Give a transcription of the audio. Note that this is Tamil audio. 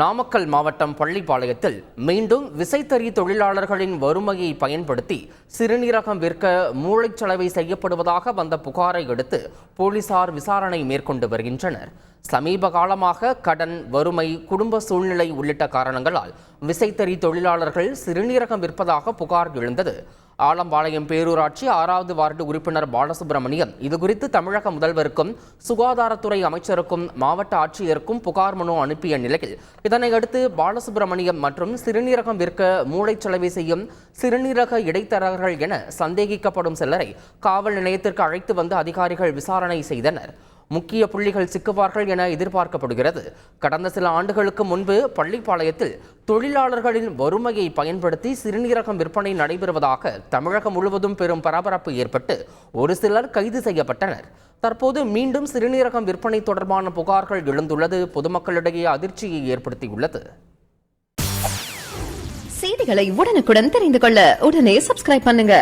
நாமக்கல் மாவட்டம் பள்ளிப்பாளையத்தில் மீண்டும் விசைத்தறி தொழிலாளர்களின் வறுமையை பயன்படுத்தி சிறுநீரகம் விற்க மூளைச்சலவை செய்யப்படுவதாக வந்த புகாரை அடுத்து போலீசார் விசாரணை மேற்கொண்டு வருகின்றனர். சமீப காலமாக கடன் வறுமை குடும்ப சூழ்நிலை உள்ளிட்ட காரணங்களால் விசைத்தறி தொழிலாளர்கள் சிறுநீரகம் விற்பதாக புகார் எழுந்தது. ஆலம்பாளையம் பேரூராட்சி ஆறாவது வார்டு உறுப்பினர் பாலசுப்ரமணியம். இதுகுறித்து தமிழக முதல்வருக்கும் சுகாதாரத்துறை அமைச்சருக்கும் மாவட்ட ஆட்சியருக்கும் புகார் மனு அனுப்பிய நிலையில் இதனையடுத்து பாலசுப்ரமணியம் மற்றும் சிறுநீரகம் விற்க மூளைச்சலவை செய்யும் சிறுநீரக இடைத்தரகர்கள் என சந்தேகிக்கப்படும் சிலரை காவல் நிலையத்திற்கு அழைத்து வந்து அதிகாரிகள் விசாரணை செய்தனர். முக்கிய புள்ளிகள் சிக்குவார்கள் என எதிர்பார்க்கப்படுகிறது. கடந்த சில ஆண்டுகளுக்கு முன்பு பள்ளிப்பாளையத்தில் தொழிலாளர்களின் வறுமையை பயன்படுத்தி சிறுநீரகம் விற்பனை நடைபெறுவதாக தமிழகம் முழுவதும் பெரும் பரபரப்பு ஏற்பட்டு ஒரு சிலர் கைது செய்யப்பட்டனர். தற்போது மீண்டும் சிறுநீரகம் விற்பனை தொடர்பான புகார்கள் எழுந்துள்ளது. பொதுமக்களிடையே அதிர்ச்சியை ஏற்படுத்தியுள்ளது. செய்திகளை உடனுக்குடன் தெரிந்து கொள்ள உடனே சப்ஸ்கிரைப் பண்ணுங்க.